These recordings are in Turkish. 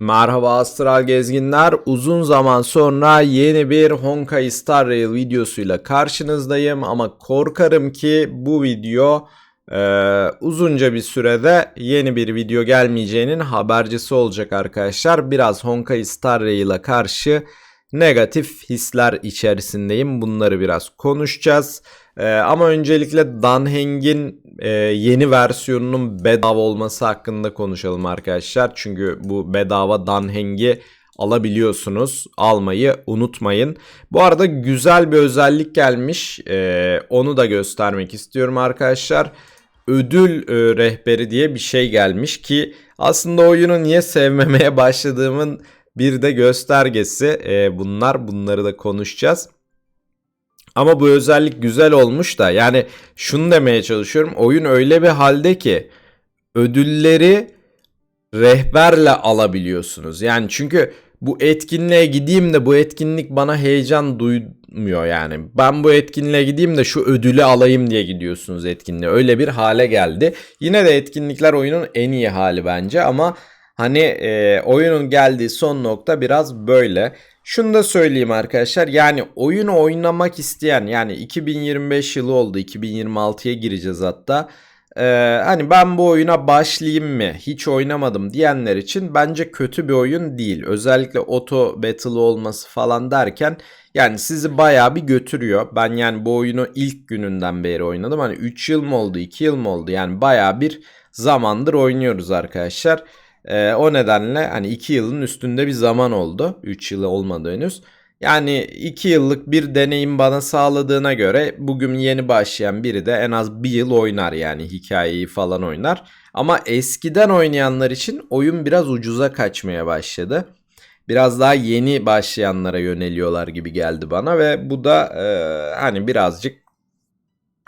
Merhaba Astral Gezginler. Uzun zaman sonra yeni bir Honkai Star Rail videosuyla karşınızdayım ama korkarım ki bu video e, uzunca bir sürede yeni bir video gelmeyeceğinin habercisi olacak arkadaşlar. Biraz Honkai Star Rail'a karşı negatif hisler içerisindeyim. Bunları biraz konuşacağız. Ee, ama öncelikle Danheng'in e, yeni versiyonunun bedava olması hakkında konuşalım arkadaşlar. Çünkü bu bedava Danheng'i alabiliyorsunuz. Almayı unutmayın. Bu arada güzel bir özellik gelmiş. Ee, onu da göstermek istiyorum arkadaşlar. Ödül e, rehberi diye bir şey gelmiş ki aslında oyunu niye sevmemeye başladığımın bir de göstergesi. Ee, bunlar bunları da konuşacağız. Ama bu özellik güzel olmuş da yani şunu demeye çalışıyorum. Oyun öyle bir halde ki ödülleri rehberle alabiliyorsunuz. Yani çünkü bu etkinliğe gideyim de bu etkinlik bana heyecan duymuyor yani. Ben bu etkinliğe gideyim de şu ödülü alayım diye gidiyorsunuz etkinliğe. Öyle bir hale geldi. Yine de etkinlikler oyunun en iyi hali bence ama hani e, oyunun geldiği son nokta biraz böyle. Şunu da söyleyeyim arkadaşlar yani oyunu oynamak isteyen yani 2025 yılı oldu 2026'ya gireceğiz hatta. Ee, hani ben bu oyuna başlayayım mı hiç oynamadım diyenler için bence kötü bir oyun değil. Özellikle auto battle olması falan derken yani sizi bayağı bir götürüyor. Ben yani bu oyunu ilk gününden beri oynadım. Hani 3 yıl mı oldu 2 yıl mı oldu yani bayağı bir zamandır oynuyoruz arkadaşlar. Ee, o nedenle hani 2 yılın üstünde bir zaman oldu. 3 yılı olmadı henüz. Yani 2 yıllık bir deneyim bana sağladığına göre bugün yeni başlayan biri de en az bir yıl oynar yani hikayeyi falan oynar. Ama eskiden oynayanlar için oyun biraz ucuza kaçmaya başladı. Biraz daha yeni başlayanlara yöneliyorlar gibi geldi bana ve bu da e, hani birazcık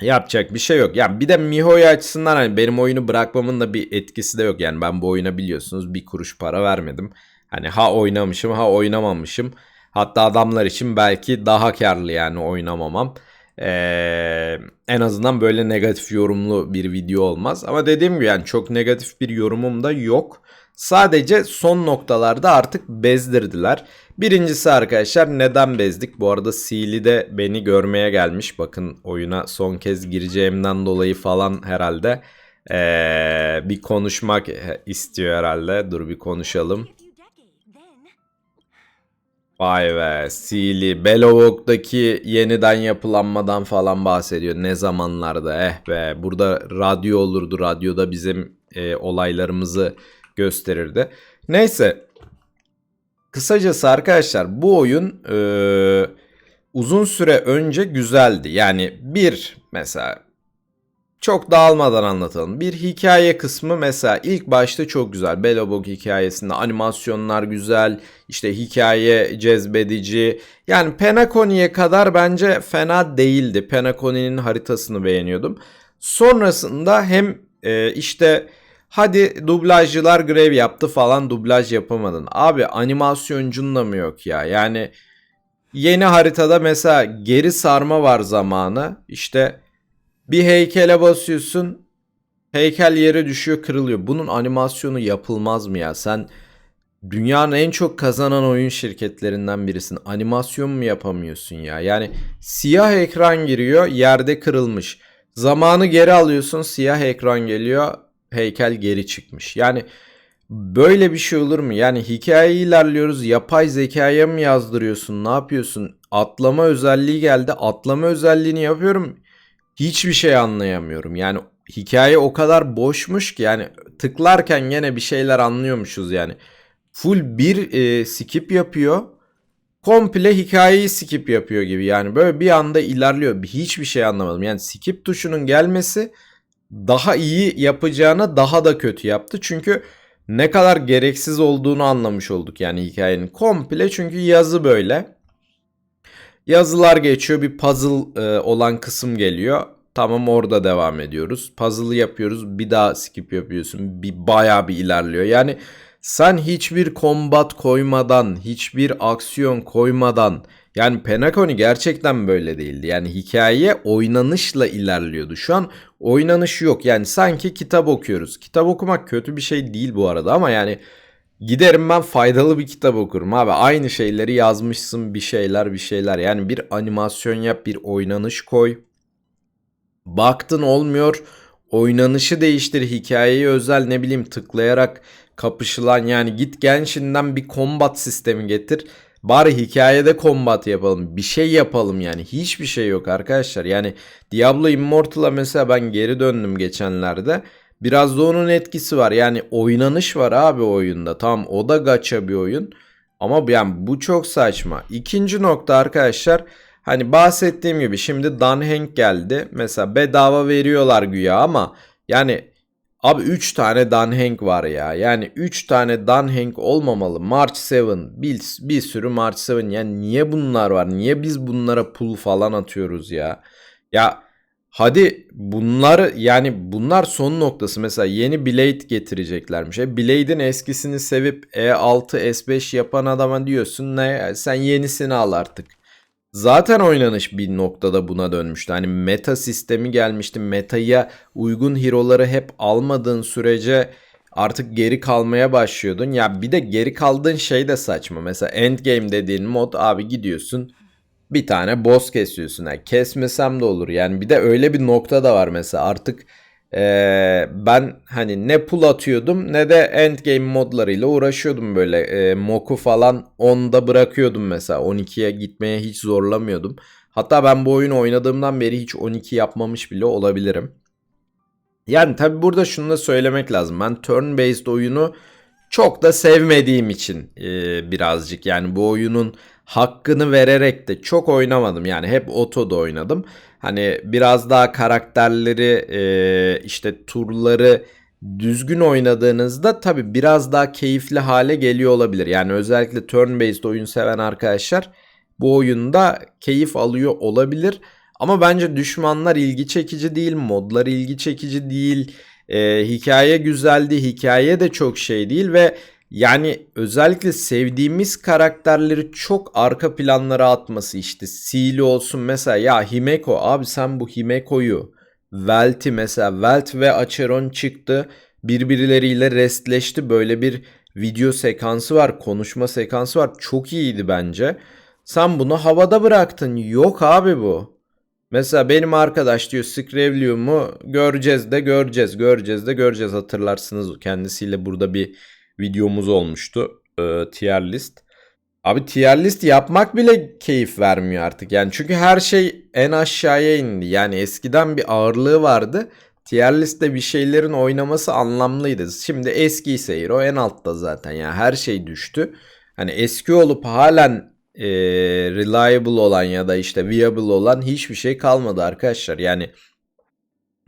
Yapacak bir şey yok. Yani bir de Miho'yu açısından hani benim oyunu bırakmamın da bir etkisi de yok. Yani ben bu oyuna biliyorsunuz bir kuruş para vermedim. Hani ha oynamışım ha oynamamışım. Hatta adamlar için belki daha karlı yani oynamamam. Ee, en azından böyle negatif yorumlu bir video olmaz. Ama dediğim gibi yani çok negatif bir yorumum da yok. Sadece son noktalarda artık bezdirdiler. Birincisi arkadaşlar neden bezdik? Bu arada Sealy de beni görmeye gelmiş. Bakın oyuna son kez gireceğimden dolayı falan herhalde ee, bir konuşmak istiyor herhalde. Dur bir konuşalım. Vay be Sealy Belovok'taki yeniden yapılanmadan falan bahsediyor. Ne zamanlarda eh be burada radyo olurdu radyoda bizim e, olaylarımızı gösterirdi. Neyse kısacası arkadaşlar bu oyun e, uzun süre önce güzeldi. Yani bir mesela çok dağılmadan anlatalım. Bir hikaye kısmı mesela ilk başta çok güzel. Belobog hikayesinde animasyonlar güzel. işte hikaye cezbedici. Yani Penacony'ye kadar bence fena değildi. Penacony'nin haritasını beğeniyordum. Sonrasında hem e, işte hadi dublajcılar grev yaptı falan dublaj yapamadın. Abi animasyoncunla mı yok ya? Yani yeni haritada mesela geri sarma var zamanı. İşte bir heykele basıyorsun. Heykel yere düşüyor kırılıyor. Bunun animasyonu yapılmaz mı ya? Sen dünyanın en çok kazanan oyun şirketlerinden birisin. Animasyon mu yapamıyorsun ya? Yani siyah ekran giriyor yerde kırılmış. Zamanı geri alıyorsun siyah ekran geliyor heykel geri çıkmış. Yani böyle bir şey olur mu? Yani hikayeyi ilerliyoruz yapay zekaya mı yazdırıyorsun ne yapıyorsun? Atlama özelliği geldi atlama özelliğini yapıyorum hiçbir şey anlayamıyorum. Yani hikaye o kadar boşmuş ki yani tıklarken yine bir şeyler anlıyormuşuz yani. Full bir e, skip yapıyor. Komple hikayeyi skip yapıyor gibi yani böyle bir anda ilerliyor. Hiçbir şey anlamadım. Yani skip tuşunun gelmesi daha iyi yapacağına daha da kötü yaptı. Çünkü ne kadar gereksiz olduğunu anlamış olduk yani hikayenin komple çünkü yazı böyle. Yazılar geçiyor bir puzzle e, olan kısım geliyor. Tamam orada devam ediyoruz. Puzzle'ı yapıyoruz bir daha skip yapıyorsun. Bir bayağı bir ilerliyor. Yani sen hiçbir kombat koymadan, hiçbir aksiyon koymadan yani Penacony gerçekten böyle değildi. Yani hikaye oynanışla ilerliyordu. Şu an oynanış yok. Yani sanki kitap okuyoruz. Kitap okumak kötü bir şey değil bu arada ama yani Giderim ben faydalı bir kitap okurum abi. Aynı şeyleri yazmışsın bir şeyler bir şeyler. Yani bir animasyon yap bir oynanış koy. Baktın olmuyor. Oynanışı değiştir. Hikayeyi özel ne bileyim tıklayarak kapışılan yani git Genshin'den bir combat sistemi getir. Bari hikayede combat yapalım. Bir şey yapalım yani. Hiçbir şey yok arkadaşlar. Yani Diablo Immortal'a mesela ben geri döndüm geçenlerde. Biraz da onun etkisi var. Yani oynanış var abi oyunda. Tamam o da gacha bir oyun. Ama yani bu çok saçma. İkinci nokta arkadaşlar. Hani bahsettiğim gibi şimdi Dan Hank geldi. Mesela bedava veriyorlar güya ama yani abi 3 tane Dan Hank var ya. Yani 3 tane Dan Hank olmamalı. March 7 bir, bir sürü March 7 yani niye bunlar var? Niye biz bunlara pul falan atıyoruz ya? Ya Hadi bunlar yani bunlar son noktası. Mesela yeni Blade getireceklermiş. E Blade'in eskisini sevip E6 S5 yapan adama diyorsun ne sen yenisini al artık. Zaten oynanış bir noktada buna dönmüştü. Hani meta sistemi gelmişti. Meta'ya uygun hero'ları hep almadığın sürece artık geri kalmaya başlıyordun. Ya bir de geri kaldığın şey de saçma. Mesela endgame dediğin mod abi gidiyorsun bir tane boss kesiyorsun. Yani kesmesem de olur. Yani bir de öyle bir nokta da var mesela artık ee, ben hani ne pull atıyordum ne de endgame modlarıyla uğraşıyordum böyle. E, Moku falan 10'da bırakıyordum mesela. 12'ye gitmeye hiç zorlamıyordum. Hatta ben bu oyunu oynadığımdan beri hiç 12 yapmamış bile olabilirim. Yani tabi burada şunu da söylemek lazım. Ben turn based oyunu çok da sevmediğim için e, birazcık yani bu oyunun hakkını vererek de çok oynamadım. Yani hep otoda oynadım. Hani biraz daha karakterleri e, işte turları düzgün oynadığınızda tabi biraz daha keyifli hale geliyor olabilir. Yani özellikle turn based oyun seven arkadaşlar bu oyunda keyif alıyor olabilir. Ama bence düşmanlar ilgi çekici değil, modlar ilgi çekici değil. E, hikaye güzeldi, hikaye de çok şey değil ve yani özellikle sevdiğimiz karakterleri çok arka planlara atması işte Sealy olsun mesela ya Himeko abi sen bu Himeko'yu Welt'i mesela Welt ve Acheron çıktı birbirleriyle restleşti böyle bir video sekansı var konuşma sekansı var çok iyiydi bence. Sen bunu havada bıraktın yok abi bu. Mesela benim arkadaş diyor Skrevlium'u göreceğiz de göreceğiz göreceğiz de göreceğiz hatırlarsınız kendisiyle burada bir videomuz olmuştu. E, tier list. Abi tier list yapmak bile keyif vermiyor artık. Yani çünkü her şey en aşağıya indi. Yani eskiden bir ağırlığı vardı. Tier liste bir şeylerin oynaması anlamlıydı. Şimdi eski seyir o en altta zaten. Yani her şey düştü. Hani eski olup halen e, reliable olan ya da işte viable olan hiçbir şey kalmadı arkadaşlar. Yani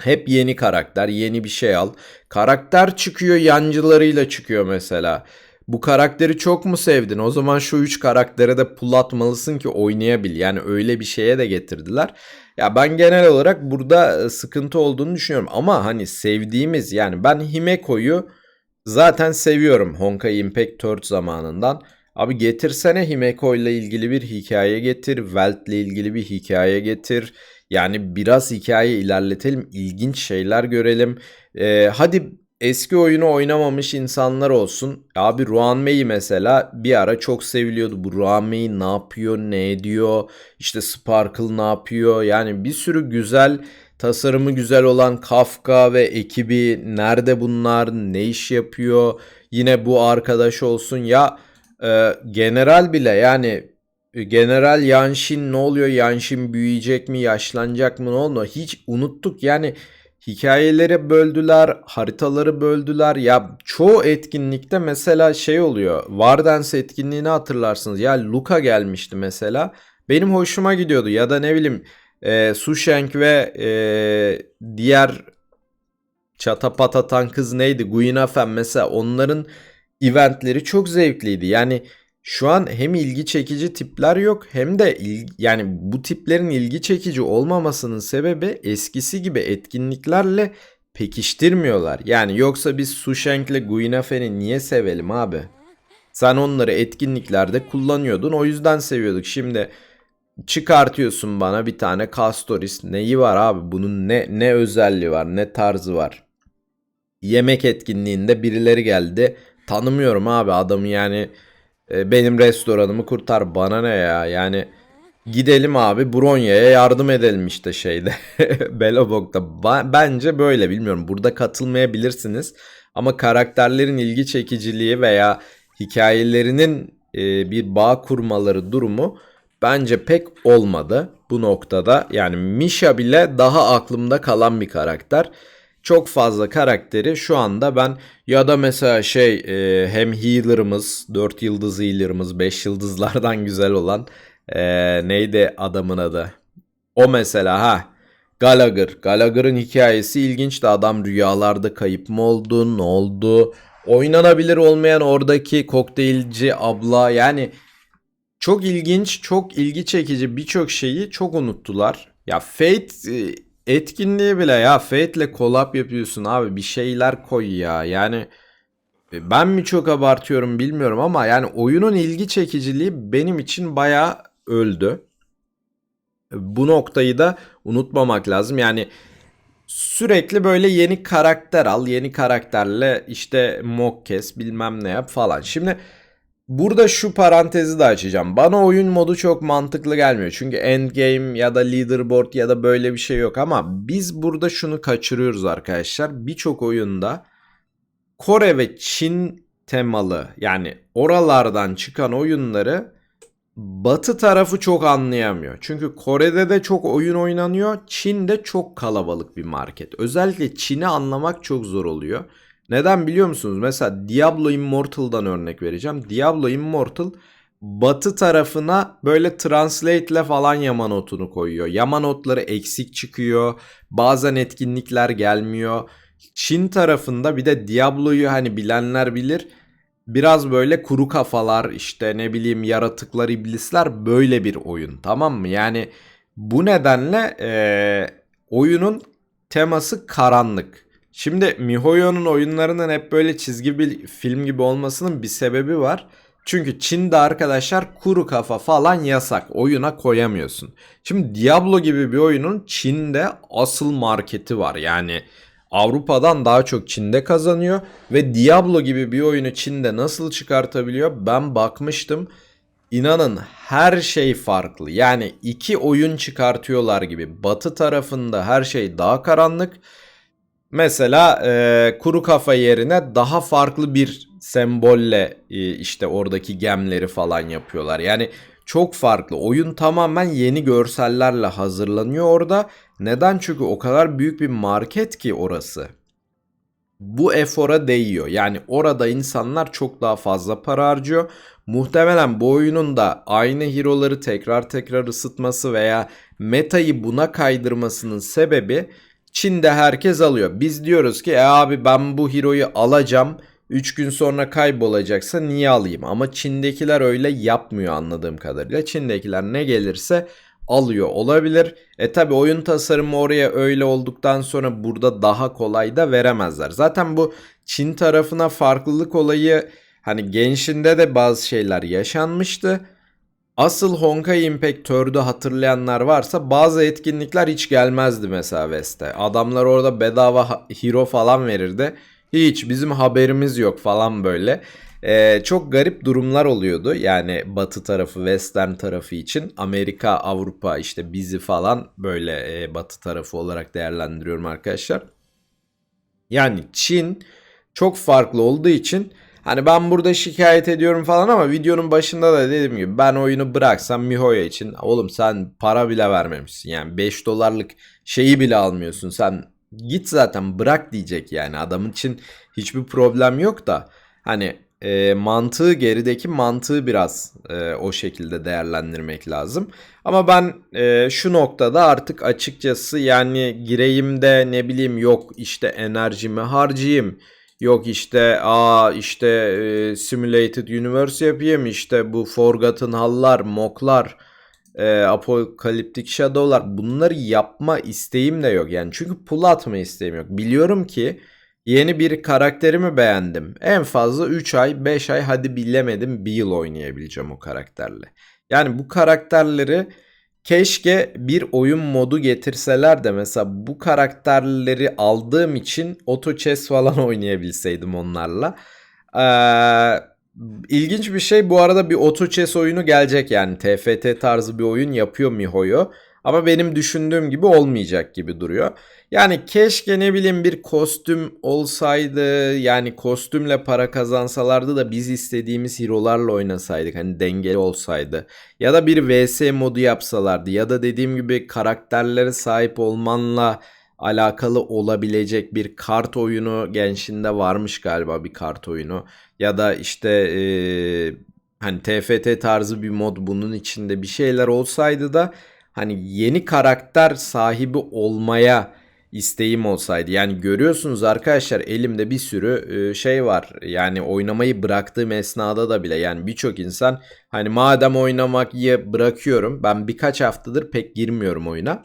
hep yeni karakter, yeni bir şey al. Karakter çıkıyor, yancılarıyla çıkıyor mesela. Bu karakteri çok mu sevdin? O zaman şu üç karaktere de pull atmalısın ki oynayabil. Yani öyle bir şeye de getirdiler. Ya ben genel olarak burada e, sıkıntı olduğunu düşünüyorum. Ama hani sevdiğimiz yani ben Himeko'yu zaten seviyorum Honkai Impact 4 zamanından. Abi getirsene Himeko ile ilgili bir hikaye getir. Welt ile ilgili bir hikaye getir. Yani biraz hikaye ilerletelim, ilginç şeyler görelim. Ee, hadi eski oyunu oynamamış insanlar olsun. Abi Ruan Mei mesela bir ara çok seviliyordu. Bu Ruan Mei ne yapıyor, ne ediyor? İşte Sparkle ne yapıyor? Yani bir sürü güzel tasarımı güzel olan Kafka ve ekibi nerede bunlar, ne iş yapıyor? Yine bu arkadaş olsun ya e, general bile yani e, General Yanshin ne oluyor? Yanshin büyüyecek mi? Yaşlanacak mı? Ne oldu? Hiç unuttuk. Yani hikayeleri böldüler, haritaları böldüler. Ya çoğu etkinlikte mesela şey oluyor. Vardens etkinliğini hatırlarsınız. Ya Luka gelmişti mesela. Benim hoşuma gidiyordu. Ya da ne bileyim e, Sushenk ve e, diğer çatapatatan kız neydi? Guinafen mesela onların eventleri çok zevkliydi. Yani şu an hem ilgi çekici tipler yok hem de il, yani bu tiplerin ilgi çekici olmamasının sebebi eskisi gibi etkinliklerle pekiştirmiyorlar. Yani yoksa biz Sushenk'le Guinefe'ni niye sevelim abi? Sen onları etkinliklerde kullanıyordun o yüzden seviyorduk. Şimdi çıkartıyorsun bana bir tane Castoris. Neyi var abi? Bunun ne ne özelliği var? Ne tarzı var? Yemek etkinliğinde birileri geldi tanımıyorum abi adamı yani e, benim restoranımı kurtar bana ne ya yani gidelim abi Bronya'ya yardım edelim işte şeyde Belobog'da Ba- bence böyle bilmiyorum burada katılmayabilirsiniz ama karakterlerin ilgi çekiciliği veya hikayelerinin e, bir bağ kurmaları durumu bence pek olmadı bu noktada. Yani Misha bile daha aklımda kalan bir karakter. Çok fazla karakteri şu anda ben ya da mesela şey e, hem healer'ımız 4 yıldız healer'ımız 5 yıldızlardan güzel olan e, neydi adamın adı? O mesela ha Gallagher. Gallagher'ın hikayesi ilginçti. Adam rüyalarda kayıp mı oldu? Ne oldu? Oynanabilir olmayan oradaki kokteylci abla yani çok ilginç, çok ilgi çekici birçok şeyi çok unuttular. Ya Fate e, etkinliği bile ya Fate'le collab yapıyorsun abi bir şeyler koy ya. Yani e, ben mi çok abartıyorum bilmiyorum ama yani oyunun ilgi çekiciliği benim için bayağı öldü. Bu noktayı da unutmamak lazım. Yani sürekli böyle yeni karakter al, yeni karakterle işte mock kes, bilmem ne yap falan. Şimdi burada şu parantezi de açacağım. Bana oyun modu çok mantıklı gelmiyor. Çünkü endgame ya da leaderboard ya da böyle bir şey yok ama biz burada şunu kaçırıyoruz arkadaşlar. Birçok oyunda Kore ve Çin temalı yani oralardan çıkan oyunları Batı tarafı çok anlayamıyor. Çünkü Kore'de de çok oyun oynanıyor. Çin'de çok kalabalık bir market. Özellikle Çin'i anlamak çok zor oluyor. Neden biliyor musunuz? Mesela Diablo Immortal'dan örnek vereceğim. Diablo Immortal batı tarafına böyle translate ile falan yama notunu koyuyor. Yama notları eksik çıkıyor. Bazen etkinlikler gelmiyor. Çin tarafında bir de Diablo'yu hani bilenler bilir biraz böyle kuru kafalar işte ne bileyim yaratıklar iblisler böyle bir oyun tamam mı? Yani bu nedenle e, oyunun teması karanlık. Şimdi MiHoYo'nun oyunlarının hep böyle çizgi bir film gibi olmasının bir sebebi var. Çünkü Çin'de arkadaşlar kuru kafa falan yasak. Oyuna koyamıyorsun. Şimdi Diablo gibi bir oyunun Çin'de asıl marketi var. Yani Avrupa'dan daha çok Çin'de kazanıyor ve Diablo gibi bir oyunu Çin'de nasıl çıkartabiliyor? Ben bakmıştım. İnanın her şey farklı. Yani iki oyun çıkartıyorlar gibi. Batı tarafında her şey daha karanlık. Mesela e, kuru kafa yerine daha farklı bir sembolle e, işte oradaki gemleri falan yapıyorlar. Yani çok farklı. Oyun tamamen yeni görsellerle hazırlanıyor orada. Neden? Çünkü o kadar büyük bir market ki orası. Bu efora değiyor. Yani orada insanlar çok daha fazla para harcıyor. Muhtemelen bu oyunun da aynı hero'ları tekrar tekrar ısıtması veya metayı buna kaydırmasının sebebi Çin'de herkes alıyor. Biz diyoruz ki e abi ben bu hero'yu alacağım 3 gün sonra kaybolacaksa niye alayım? Ama Çin'dekiler öyle yapmıyor anladığım kadarıyla. Çin'dekiler ne gelirse alıyor olabilir. E tabi oyun tasarımı oraya öyle olduktan sonra burada daha kolay da veremezler. Zaten bu Çin tarafına farklılık olayı hani gençinde de bazı şeyler yaşanmıştı. Asıl Honkai Impact 4'ü hatırlayanlar varsa bazı etkinlikler hiç gelmezdi mesela West'e. Adamlar orada bedava hero falan verirdi. Hiç bizim haberimiz yok falan böyle. Ee, çok garip durumlar oluyordu. Yani batı tarafı, western tarafı için. Amerika, Avrupa işte bizi falan böyle e, batı tarafı olarak değerlendiriyorum arkadaşlar. Yani Çin çok farklı olduğu için hani ben burada şikayet ediyorum falan ama videonun başında da dediğim gibi ben oyunu bıraksam MiHoYo için oğlum sen para bile vermemişsin. Yani 5 dolarlık şeyi bile almıyorsun. Sen git zaten bırak diyecek yani adamın için hiçbir problem yok da hani e, mantığı gerideki mantığı biraz e, o şekilde değerlendirmek lazım. Ama ben e, şu noktada artık açıkçası yani gireyim de ne bileyim yok işte enerjimi harcayayım. Yok işte aa işte e, simulated universe yapayım işte bu forgotten hallar, moklar, e, apokaliptik shadow'lar bunları yapma isteğim de yok. Yani çünkü pull atma isteğim yok. Biliyorum ki Yeni bir karakterimi beğendim. En fazla 3 ay, 5 ay hadi bilemedim bir yıl oynayabileceğim o karakterle. Yani bu karakterleri keşke bir oyun modu getirseler de mesela bu karakterleri aldığım için auto chess falan oynayabilseydim onlarla. Ee, ilginç bir şey bu arada bir auto chess oyunu gelecek yani TFT tarzı bir oyun yapıyor MiHoYo. Ama benim düşündüğüm gibi olmayacak gibi duruyor. Yani keşke ne bileyim bir kostüm olsaydı yani kostümle para kazansalardı da biz istediğimiz hero'larla oynasaydık hani dengeli olsaydı. Ya da bir vs modu yapsalardı ya da dediğim gibi karakterlere sahip olmanla alakalı olabilecek bir kart oyunu gençinde varmış galiba bir kart oyunu. Ya da işte eee, hani TFT tarzı bir mod bunun içinde bir şeyler olsaydı da hani yeni karakter sahibi olmaya isteğim olsaydı. Yani görüyorsunuz arkadaşlar elimde bir sürü e, şey var. Yani oynamayı bıraktığım esnada da bile yani birçok insan hani madem oynamayı bırakıyorum ben birkaç haftadır pek girmiyorum oyuna.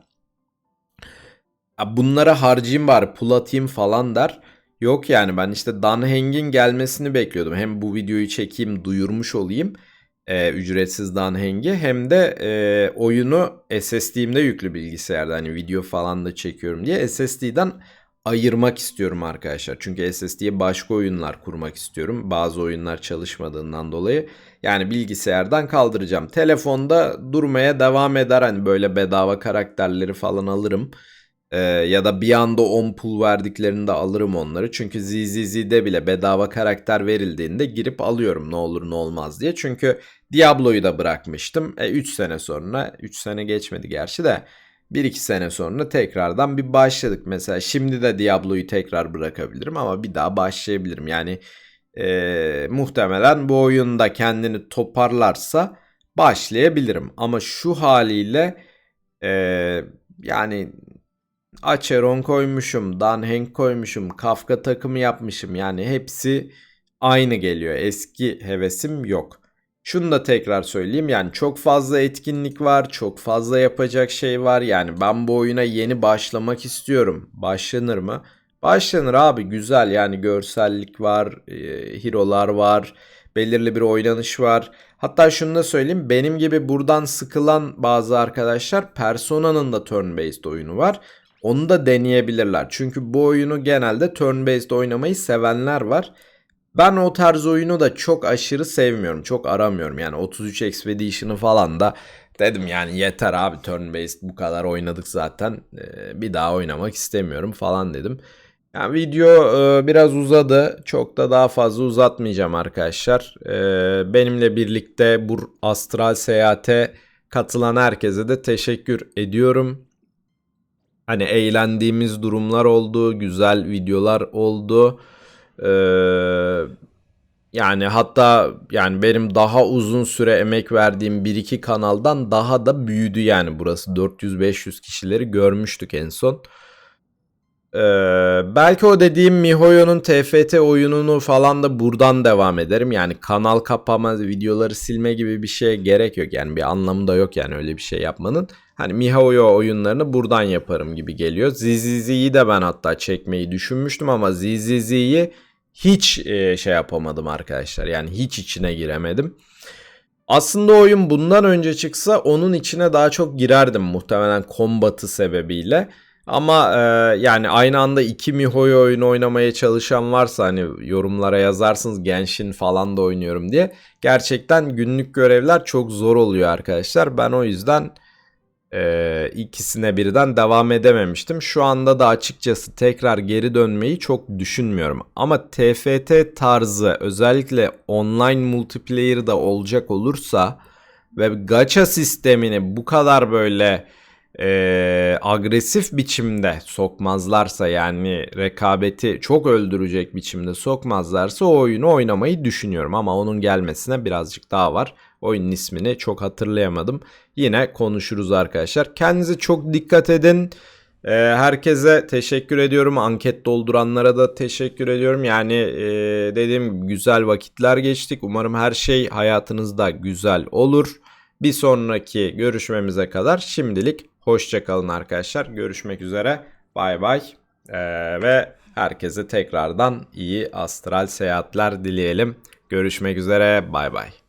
Bunlara harcayayım bari pul atayım falan der. Yok yani ben işte Dan Heng'in gelmesini bekliyordum. Hem bu videoyu çekeyim duyurmuş olayım e, ücretsiz Dan Heng'i hem de e, oyunu SSD'imde yüklü bilgisayarda hani video falan da çekiyorum diye SSD'den ayırmak istiyorum arkadaşlar. Çünkü SSD'ye başka oyunlar kurmak istiyorum. Bazı oyunlar çalışmadığından dolayı. Yani bilgisayardan kaldıracağım. Telefonda durmaya devam eder. Hani böyle bedava karakterleri falan alırım. Ee, ya da bir anda 10 pul verdiklerinde alırım onları. Çünkü ZZZ'de bile bedava karakter verildiğinde girip alıyorum ne olur ne olmaz diye. Çünkü Diablo'yu da bırakmıştım. E, 3 sene sonra 3 sene geçmedi gerçi de 1-2 sene sonra tekrardan bir başladık. Mesela şimdi de Diablo'yu tekrar bırakabilirim ama bir daha başlayabilirim. Yani e, muhtemelen bu oyunda kendini toparlarsa başlayabilirim. Ama şu haliyle e, yani Acheron koymuşum, Dan koymuşum, Kafka takımı yapmışım. Yani hepsi aynı geliyor. Eski hevesim yok. Şunu da tekrar söyleyeyim yani çok fazla etkinlik var, çok fazla yapacak şey var. Yani ben bu oyuna yeni başlamak istiyorum. Başlanır mı? Başlanır abi güzel yani görsellik var, e, hero'lar var, belirli bir oynanış var. Hatta şunu da söyleyeyim benim gibi buradan sıkılan bazı arkadaşlar Persona'nın da turn-based oyunu var. Onu da deneyebilirler. Çünkü bu oyunu genelde turn-based oynamayı sevenler var. Ben o tarz oyunu da çok aşırı sevmiyorum. Çok aramıyorum. Yani 33 Expedition'ı falan da dedim yani yeter abi turn-based bu kadar oynadık zaten. Ee, bir daha oynamak istemiyorum falan dedim. Yani video e, biraz uzadı. Çok da daha fazla uzatmayacağım arkadaşlar. Ee, benimle birlikte bu astral seyahate katılan herkese de teşekkür ediyorum. Hani eğlendiğimiz durumlar oldu, güzel videolar oldu. Ee, yani hatta yani benim daha uzun süre emek verdiğim bir iki kanaldan daha da büyüdü yani burası 400-500 kişileri görmüştük en son. Ee, belki o dediğim MiHoYo'nun TFT oyununu falan da buradan devam ederim. Yani kanal kapama, videoları silme gibi bir şeye gerek yok. Yani bir anlamı da yok yani öyle bir şey yapmanın. Hani MiHoYo oyunlarını buradan yaparım gibi geliyor. ZZZ'yi de ben hatta çekmeyi düşünmüştüm ama ZZZ'yi hiç e, şey yapamadım arkadaşlar. Yani hiç içine giremedim. Aslında oyun bundan önce çıksa onun içine daha çok girerdim muhtemelen kombatı sebebiyle. Ama e, yani aynı anda iki MiHoYo oyunu oynamaya çalışan varsa hani yorumlara yazarsınız Genshin falan da oynuyorum diye. Gerçekten günlük görevler çok zor oluyor arkadaşlar. Ben o yüzden e, ikisine birden devam edememiştim. Şu anda da açıkçası tekrar geri dönmeyi çok düşünmüyorum. Ama TFT tarzı özellikle online multiplayer da olacak olursa ve gacha sistemini bu kadar böyle e, agresif biçimde sokmazlarsa yani rekabeti çok öldürecek biçimde sokmazlarsa o oyunu oynamayı düşünüyorum. Ama onun gelmesine birazcık daha var. Oyunun ismini çok hatırlayamadım. Yine konuşuruz arkadaşlar. Kendinize çok dikkat edin. Ee, herkese teşekkür ediyorum. Anket dolduranlara da teşekkür ediyorum. Yani e, dediğim güzel vakitler geçtik. Umarım her şey hayatınızda güzel olur. Bir sonraki görüşmemize kadar şimdilik hoşçakalın arkadaşlar. Görüşmek üzere. Bay bay. Ee, ve herkese tekrardan iyi astral seyahatler dileyelim. Görüşmek üzere. Bay bay.